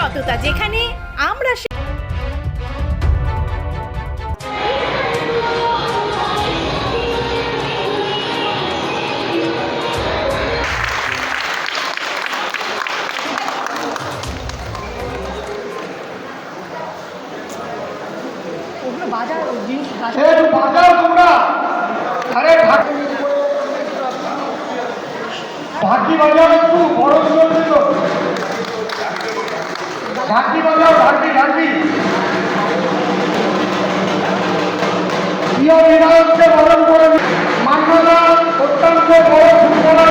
সততা যেখানে আমরা সে- একটু বাজাও তোমরা। আরে ঢাক ঢাকি একটু বড় তো। ঢাকি বাজাও ঢাকি ঢাকি প্রিয় বিধায়ককে বরণ করে মান্যতা অত্যন্ত বড় ফুটবলার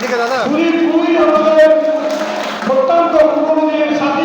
এদিকে দাদা। অত্যন্ত সাথী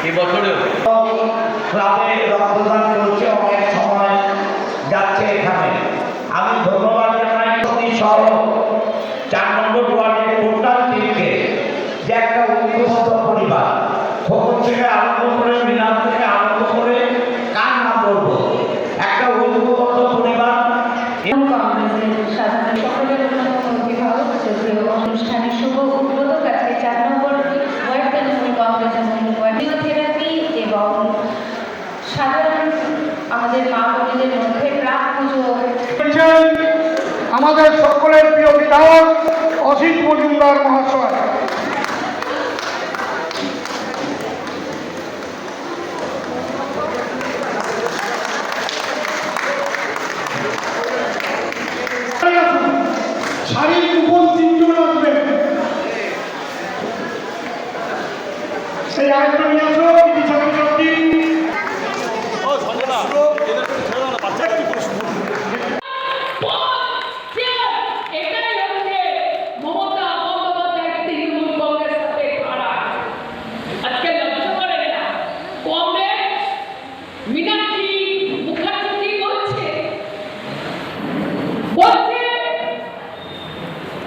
এই বছরেও ক্লাবে রক্তদান চলছে অনেক সময় যাচ্ছে এখানে। আমি ধন্যবাদ জানাই সহ চার নম্বর ওয়ার্ডের টোটাল টিমকে যে একটা ঐক্যবদ্ধ পরিবার খবর থেকে আরম্ভ করে মিলাদ থেকে আরম্ভ করে কার নাম বলব একটা ঐক্যবদ্ধ পরিবার কংগ্রেসের সাধারণ সকলের অন্যতম অভিভাবক যদিও অনুষ্ঠানের শুভ উদ্বোধক আজকে চার নম্বর ওয়ার্ড তৃণমূল কংগ্রেসের মহিলা ফিজিওথেরাপি এবং সাধারণ আমাদের মা বোনেদের মধ্যে প্রাক পুজো করেছেন আমাদের সকলের প্রিয় বিধায়ক অসিত মজুমদার মহাশয়।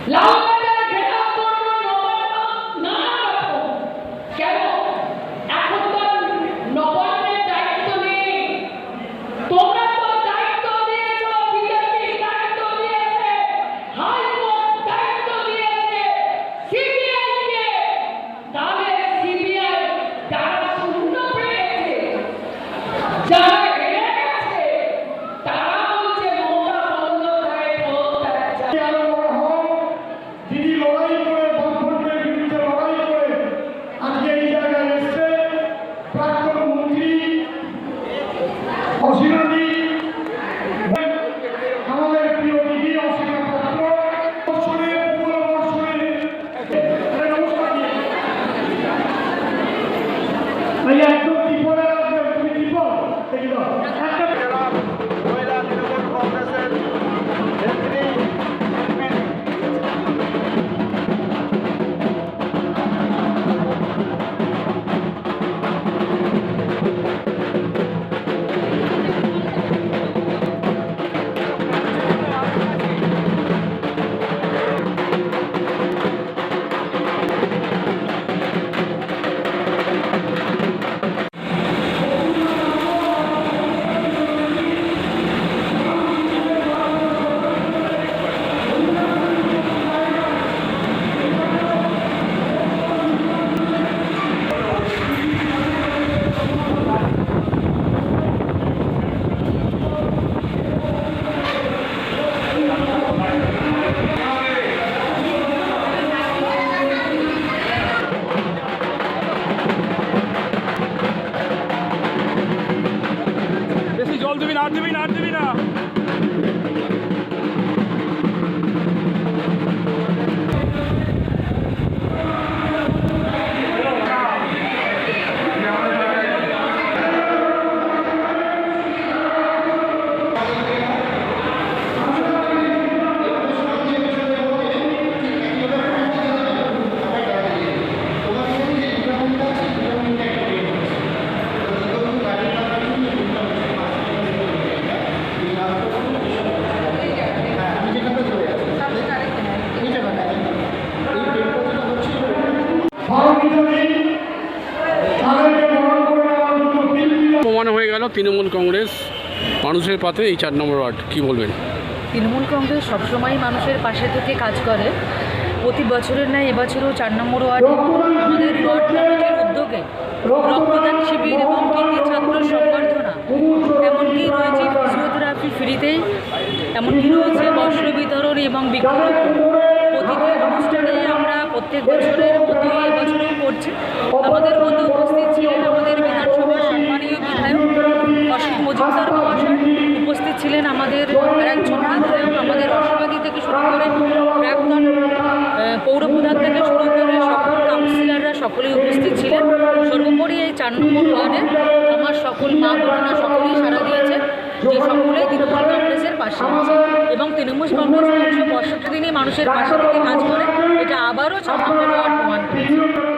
Love বল দিবি না আর দিবি না আর দিবি না তৃণমূল কংগ্রেস মানুষের পাতে এই চার নম্বর ওয়ার্ড, কি বলবেন? তৃণমূল কংগ্রেস সবসময় মানুষের পাশে থেকে কাজ করে। প্রতি বছরের ন্যায় এবছরও চার নম্বর ওয়ার্ডে আমাদের ওয়ার্ড কমিটির উদ্যোগে রক্তদান শিবির এবং কৃতি ছাত্র সম্বর্ধনা এমনকি রয়েছে ফিজিওথেরাপি ফ্রিতেই এমনকি রয়েছে বস্ত্র বিতরণ এবং বৃক্ষরোপণ প্রতিটি অনুষ্ঠানে আমরা প্রত্যেক বছরের মতো এবছরেও করছি আমাদের মধ্যে উপস্থিত ছিলেন আমাদের বিধানসভার সম্মানীয় বিধায়ক অসীম মজুমদার মহাশয় উপস্থিত ছিলেন আমাদের একজন বিধায়ক আমাদের অসমাদি থেকে শুরু করে প্রাক্তন আহ, পৌরপ্রধান থেকে শুরু করে সকল কাউন্সিলররা সকলেই উপস্থিত ছিলেন। সর্বোপরি এই চার নম্বর ওয়ার্ডে আমার সকল মা, বোনেরা সকলেই সারা দিয়েছে যে সকলেই তৃণমূল কংগ্রেসের পাশে আছে এবং তৃণমূল কংগ্রেস একশো পঁয়ষট্টি দিনই মানুষের পাশে থেকে কাজ করে, এটা আবারও চার নম্বর ওয়ার্ড প্রমাণ করেছে।